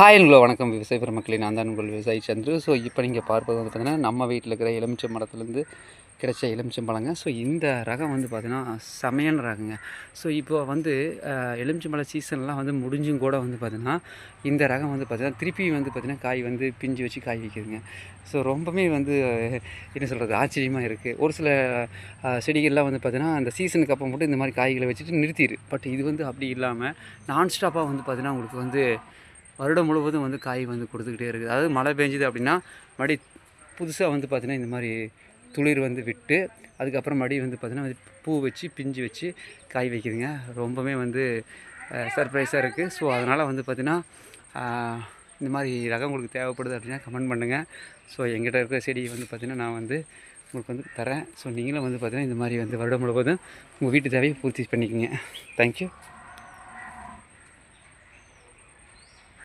Hi உங்களை வணக்கம். விவசாய பெருமக்களே நான் தான் உங்கள் விவசாயி சந்திரு. ஸோ இப்போ நீங்கள் பார்ப்பது வந்து பார்த்திங்கன்னா நம்ம வீட்டில் இருக்கிற எலுமிச்சை மரத்துலேருந்து கிடைச்ச எலுமிச்சம் பழங்க. ஸோ இந்த ரகம் வந்து பார்த்திங்கன்னா செமையான ரகங்க. ஸோ இப்போ வந்து எலுமிச்சம்பழ மலை சீசன்லாம் வந்து முடிஞ்சும் கூட வந்து பார்த்திங்கன்னா இந்த ரகம் வந்து பார்த்திங்கன்னா திருப்பி வந்து பார்த்திங்கன்னா காய் வந்து பிஞ்சு வச்சு காய் வைக்குதுங்க. ஸோ ரொம்பவே வந்து என்ன சொல்கிறது ஆச்சரியமாக இருக்குது ஒரு சில செடிகள்லாம் வந்து பார்த்திங்கன்னா அந்த சீசனுக்கு அப்புறம் மட்டும் இந்த மாதிரி காய்களை வச்சுட்டு நிறுத்திடு பட் இது வந்து அப்படி இல்லாமல் நான்ஸ்டாப்பாக வந்து பார்த்திங்கன்னா உங்களுக்கு வந்து வருடம் முழுவதும் வந்து காய் வந்து கொடுத்துக்கிட்டே இருக்குது. அதாவது மழை பெஞ்சுது அப்படின்னா மறுபடி புதுசாக வந்து பார்த்திங்கன்னா இந்த மாதிரி துளிர் வந்து விட்டு அதுக்கப்புறம் மடி வந்து பார்த்திங்கன்னா பூ வச்சு பிஞ்சு வச்சு காய் வைக்குதுங்க. ரொம்பவே வந்து சர்ப்ரைஸாக இருக்குது ஸோ அதனால் வந்து பார்த்திங்கன்னா இந்த மாதிரி ரகம் உங்களுக்கு தேவைப்படுது அப்படின்னா கமெண்ட் பண்ணுங்கள் ஸோ எங்கிட்ட இருக்கிற செடி வந்து பார்த்திங்கன்னா நான் வந்து உங்களுக்கு வந்து தரேன். ஸோ நீங்களும் வந்து பார்த்திங்கன்னா இந்த மாதிரி வந்து வருடம் முழுவதும் உங்கள் வீட்டு தேவையை பூர்த்தி பண்ணிக்கோங்க. தேங்க்யூ